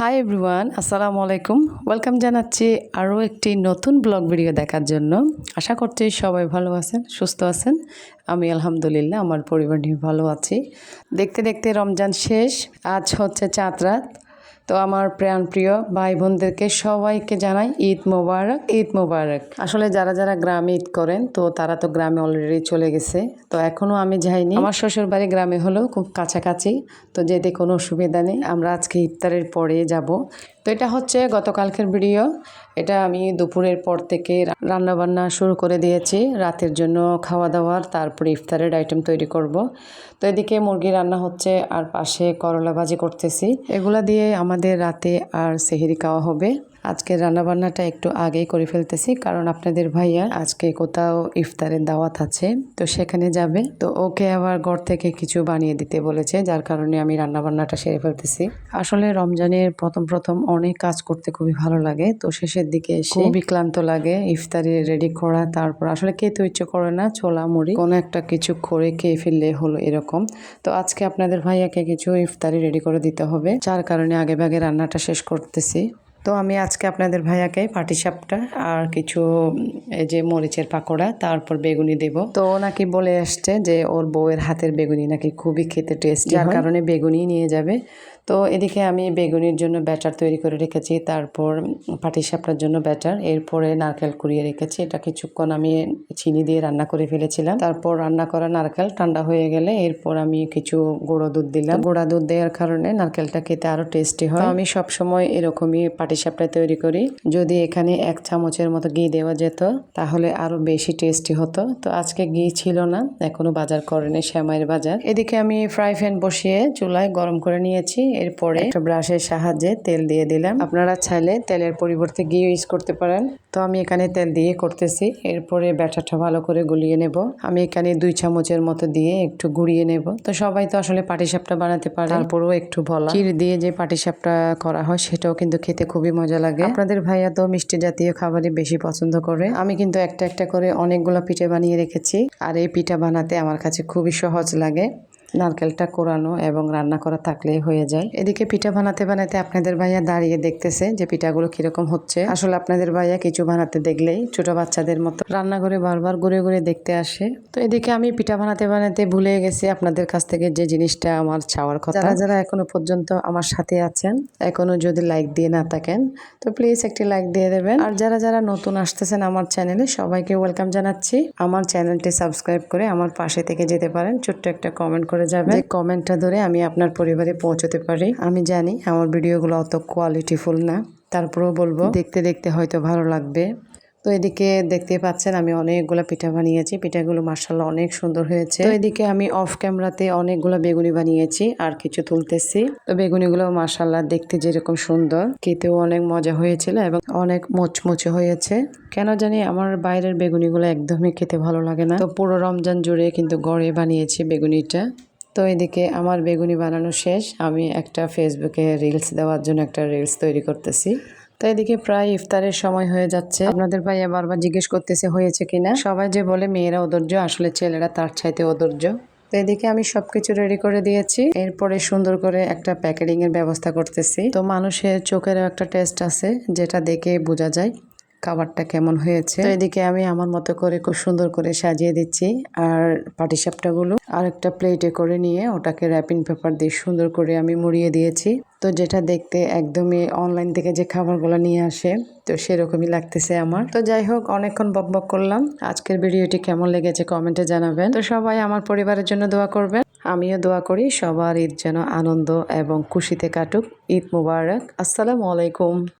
Hi everyone আসসালামু আলাইকুম welcome জানাচ্ছি আরও একটি নতুন ব্লগ ভিডিও দেখার জন্য। আশা করছি সবাই ভালো আছেন, সুস্থ আছেন। আমি আলহামদুলিল্লাহ, আমার পরিবার নিয়ে ভালো আছি। দেখতে দেখতে রমজান শেষ, আজ হচ্ছে চাঁদ রাত। তো আমার প্রাণ প্রিয় ভাই বোনদেরকে সবাইকে জানাই ঈদ মোবারক ঈদ মোবারক। আসলে যারা যারা গ্রামে ঈদ করেন, তো তারা তো গ্রামে অলরেডি চলে গেছে। তো এখনও আমি যাইনি। আমার শ্বশুর বাড়ি গ্রামে হলেও খুব কাছাকাছি। তো যেতে কোনো অসুবিধা নেই। আমরা আজকে ইফতারের পরে যাব। তো এটা হচ্ছে গতকালকের ভিডিও। এটা আমি দুপুরের পর থেকে রান্নাবান্না শুরু করে দিয়েছি। রাতের জন্য খাওয়া দাওয়ার, তারপরে ইফতারের আইটেম তৈরি করব। তো এদিকে মুরগি রান্না হচ্ছে, আর পাশে করলা ভাজি করতেছি। এগুলা দিয়ে আমাদের রাতে আর সেহেরি খাওয়া হবে। আজকের রান্নাবান্নাটা একটু আগেই করে ফেলতেছি কারণ আপনাদের ভাইয়া আজকে কোথাও ইফতারের দাওয়াত আছে তো সেখানে যাবে। তো ওকে আবার ঘর থেকে কিছু বানিয়ে দিতে বলেছে যার কারণে আমি রান্নাবান্নাটা সেরে ফেলতেছি। আসলে রমজানের প্রথম প্রথম অনেক কাজ করতে খুবই ভালো লাগে তো শেষের দিকে এসে খুবই ক্লান্ত লাগে ইফতারি রেডি করা তারপর আসলে খেতে ইচ্ছে করে না ছোলা মুড়ি কোনো একটা কিছু করে খেয়ে ফেললে হলো এরকম। তো আজকে আপনাদের ভাইয়াকে কিছু ইফতারি রেডি করে দিতে হবে যার কারণে আগে ভাগে রান্নাটা শেষ করতেছি। তো আমি আজকে আপনাদের ভাইয়াকে পাটিসাপটা আর কিছু এই যে মরিচের পাকোড়া তারপর বেগুনি দেব। তো ও নাকি বলে আসছে যে ওর বউয়ের হাতের বেগুনি নাকি খুবই খেতে টেস্টি যার কারণে বেগুনি নিয়ে যাবে। তো এদিকে আমি বেগুনির জন্য ব্যাটার তৈরি করে রেখেছি তারপর পাটিসাপটার জন্য ব্যাটার। এরপরে নারকেল কুড়িয়ে রেখেছি এটা কিছুক্ষণ আমি চিনি দিয়ে রান্না করে ফেলেছিলাম। তারপর রান্না করা নারকেল ঠান্ডা হয়ে গেলে এরপর আমি কিছু গুঁড়ো দুধ দিলাম। গুঁড়া দুধ দেওয়ার কারণে নারকেলটা খেতে আরও টেস্টি হয়। আমি সবসময় এরকমই পাটিসাপটা তৈরি করি। যদি এখানে এক চামচের মতো ঘি দেওয়া যেত, তাহলে আরও বেশি টেস্টি হতো। তো আজকে ঘি ছিল না, এখনও বাজার করেনি শ্যামাইয়ের বাজার। এদিকে আমি ফ্রাই প্যান বসিয়ে চুলায় গরম করে নিয়েছি। এরপরে একটা ব্রাশের সাহায্যে তেল দিয়ে দিলাম। আপনারা চাইলে তেলের পরিবর্তে ঘি ইউজ করতে পারেন। তো আমি এখানে তেল দিয়ে করতেছি। এরপরে ব্যাটারটা ভালো করে গুলিয়ে নেব। আমি এখানে দুই চামচের মতো দিয়ে একটু গুড়িয়ে নেব। তো সবাই তো আসলে পাটিসাপটা বানাতে পারে। তারপরেও একটু বলা। চির দিয়ে যে পাটিসাপটা করা হয় সেটাও কিন্তু খেতে খুবই মজা লাগে। আপনাদের ভাইয়া তো মিষ্টি জাতীয় খাবারই বেশি পছন্দ করে। আমি কিন্তু একটা একটা করে অনেকগুলো পিঠে বানিয়ে রেখেছি। আর এই পিঠা বানাতে আমার কাছে খুবই সহজ লাগে। নারকেলটা কোরানো এবং রান্না করা থাকলেই হয়ে যায়। এদিকে পিঠা বানাতে বানাতে আপনাদের ভাইয়া দাঁড়িয়ে দেখতেছে যে পিঠাগুলো কীরকম হচ্ছে। আসলে আপনাদের ভাইয়া কিছু বানাতে দেখলেই ছোট বাচ্চাদের মতো রান্নাঘরে বারবার ঘুরে ঘুরে দেখতে আসে। তো এদিকে আমি পিঠা বানাতে বানাতে ভুলে গেছি আপনাদের কাছ থেকে যে জিনিসটা আমার চাওয়ার কথা। যারা যারা এখনও পর্যন্ত আমার সাথে আছেন, এখনও যদি লাইক দিয়ে না থাকেন, তো প্লিজ একটি লাইক দিয়ে দেবেন। আর যারা যারা নতুন আসতেছেন আমার চ্যানেলে সবাইকে ওয়েলকাম জানাচ্ছি। আমার চ্যানেলটি সাবস্ক্রাইব করে আমার পাশে থেকে যেতে পারেন। ছোট্ট একটা কমেন্ট করে যাবে। যে কমেন্টটা ধরে আমি আপনার পরিবারে পৌঁছতে পারি। আমি জানি আমার ভিডিওগুলো অত কোয়ালিটিফুল না। তারপরেও বলব, দেখতে দেখতে হয়তো ভালো লাগবে। তো এদিকে দেখতে পাচ্ছেন আমি অনেকগুলো পিঠা বানিয়েছি। পিঠাগুলো মার্শাল্লাহ অনেক সুন্দর হয়েছে। তো এদিকে আমি অফ ক্যামেরাতে অনেকগুলো বেগুনি বানিয়েছি আর কিছু তুলতেছি। তো বেগুনিগুলো মার্শাল্লাহ দেখতে যেরকম সুন্দর, খেতেও অনেক মজা হয়েছিল এবং অনেক মুচমুচে হয়েছে। কেন জানি আমার বাইরের বেগুনিগুলো একদমই খেতে ভালো লাগে না। তো পুরো রমজান জুড়ে কিন্তু গড়ে বানিয়েছি বেগুনিটা। তো এদিকে আমার বেগুনি বানানো শেষ। আমি একটা ফেসবুকে রিলস দেওয়ার জন্য একটা রিলস তৈরি করতেছি। তো এদিকে প্রায় ইফতারের সময় হয়ে যাচ্ছে। আপনাদের ভাইয়া বারবার জিজ্ঞেস করতেছে, হয়েছে কিনা? সবাই যে বলে, মেয়েরা ওদর্য আসলে ছেলেরা তার চাইতে ওদর্য তো এদিকে আমি সবকিছু রেডি করে দিয়েছি। এরপরে সুন্দর করে একটা প্যাকেটিং এর ব্যবস্থা করতেছি। তো মানুষের চোখেরও একটা টেস্ট আছে, যেটা দেখে বোঝা যায়। খাবারটা কেমন হয়েছে? তো এদিকে আমি আমার মতো করে খুব সুন্দর করে সাজিয়ে দিচ্ছি। আর পাটিসাপটাগুলো আর একটা প্লেটে করে নিয়ে ওটাকে র্যাপিং পেপার দিয়ে সুন্দর করে আমি মুড়িয়ে দিয়েছি। তো যেটা দেখতে একদমই অনলাইন থেকে যে খাবারগুলো নিয়ে আসে, তো সেরকমই লাগতেছে আমার। তো যাই হোক, অনেকক্ষণ বক বক করলাম। আজকের ভিডিওটি কেমন লেগেছে কমেন্টে জানাবেন। তো সবাই আমার পরিবারের জন্য দোয়া করবেন। আমিও দোয়া করি সবার ঈদ যেন আনন্দ এবং খুশিতে কাটুক। ঈদ মুবারক। আসসালামু আলাইকুম।